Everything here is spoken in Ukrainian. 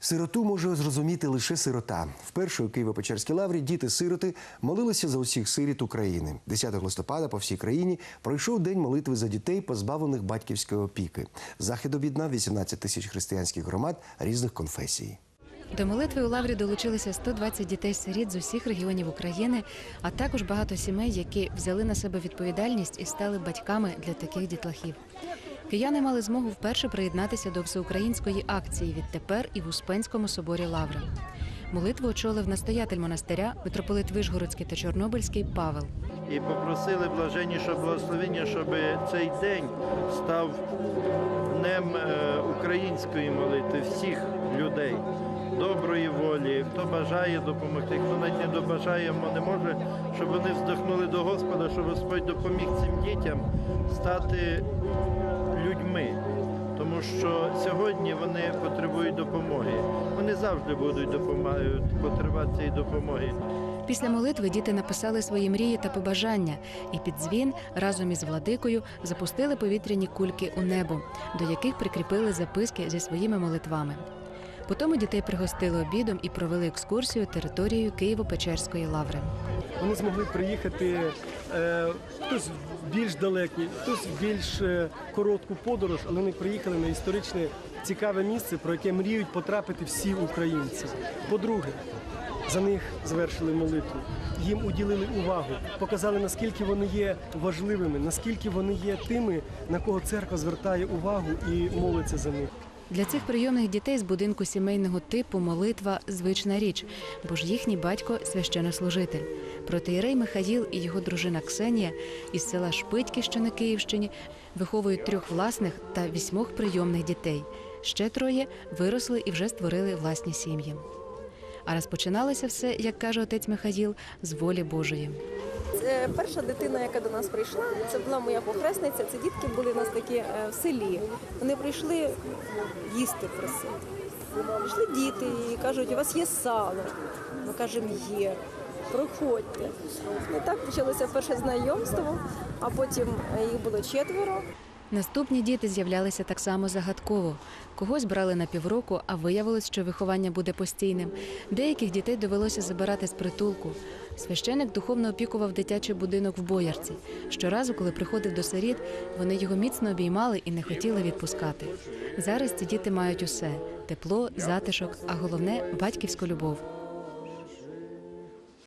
Сироту може зрозуміти лише сирота. Вперше у Києво-Печерській лаврі діти-сироти молилися за усіх сиріт України. 10 листопада по всій країні пройшов день молитви за дітей, позбавлених батьківської опіки. Захід об'єднав 18 тисяч християнських громад різних конфесій. До молитви у лаврі долучилися 120 дітей-сиріт з усіх регіонів України, а також багато сімей, які взяли на себе відповідальність і стали батьками для таких дітлахів. Кияни мали змогу вперше приєднатися до всеукраїнської акції відтепер і в Успенському соборі Лаври. Молитву очолив настоятель монастиря, митрополит Вишгородський та Чорнобильський Павел. і попросили блаженнішого благословення, щоб цей день став днем е, української молитви всіх людей, доброї волі, хто бажає допомогти, хто навіть не добажає, не може, щоб вони вздохнули до Господа, щоб Господь допоміг цим дітям стати людьми. Тому що сьогодні вони потребують допомоги. Вони завжди будуть потребувати цієї допомоги. Після молитви діти написали свої мрії та побажання, і під дзвін разом із владикою запустили повітряні кульки у небо, до яких прикріпили записки зі своїми молитвами. Потім дітей пригостили обідом і провели екскурсію територією Києво-Печерської лаври. Вони змогли приїхати е, хтось в більш далекий, хтось в більш коротку подорож, але вони приїхали на історичне цікаве місце, про яке мріють потрапити всі українці. По-друге, за них звершили молитву, їм уділили увагу, показали наскільки вони є важливими, наскільки вони є тими, на кого церква звертає увагу і молиться за них. Для цих прийомних дітей з будинку сімейного типу молитва звична річ, бо ж їхній батько священнослужитель. Протиєрей Михаїл і його дружина Ксенія із села Шпитьки, що на Київщині, виховують трьох власних та вісьмох прийомних дітей. Ще троє виросли і вже створили власні сім'ї. А розпочиналося все, як каже отець Михаїл, з волі Божої. Це перша дитина, яка до нас прийшла. Це була моя похресниця. Це дітки були у нас такі е, в селі. Вони прийшли їсти просити. Прийшли діти і кажуть, у вас є сало. Ми кажемо, є. Проходьте. І так почалося перше знайомство, а потім е, їх було четверо. Наступні діти з'являлися так само загадково. Когось брали на півроку, а виявилось, що виховання буде постійним. Деяких дітей довелося забирати з притулку. Священик духовно опікував дитячий будинок в Боярці. Щоразу, коли приходив до сиріт, вони його міцно обіймали і не хотіли відпускати. Зараз ці діти мають усе: тепло, затишок, а головне батьківську любов.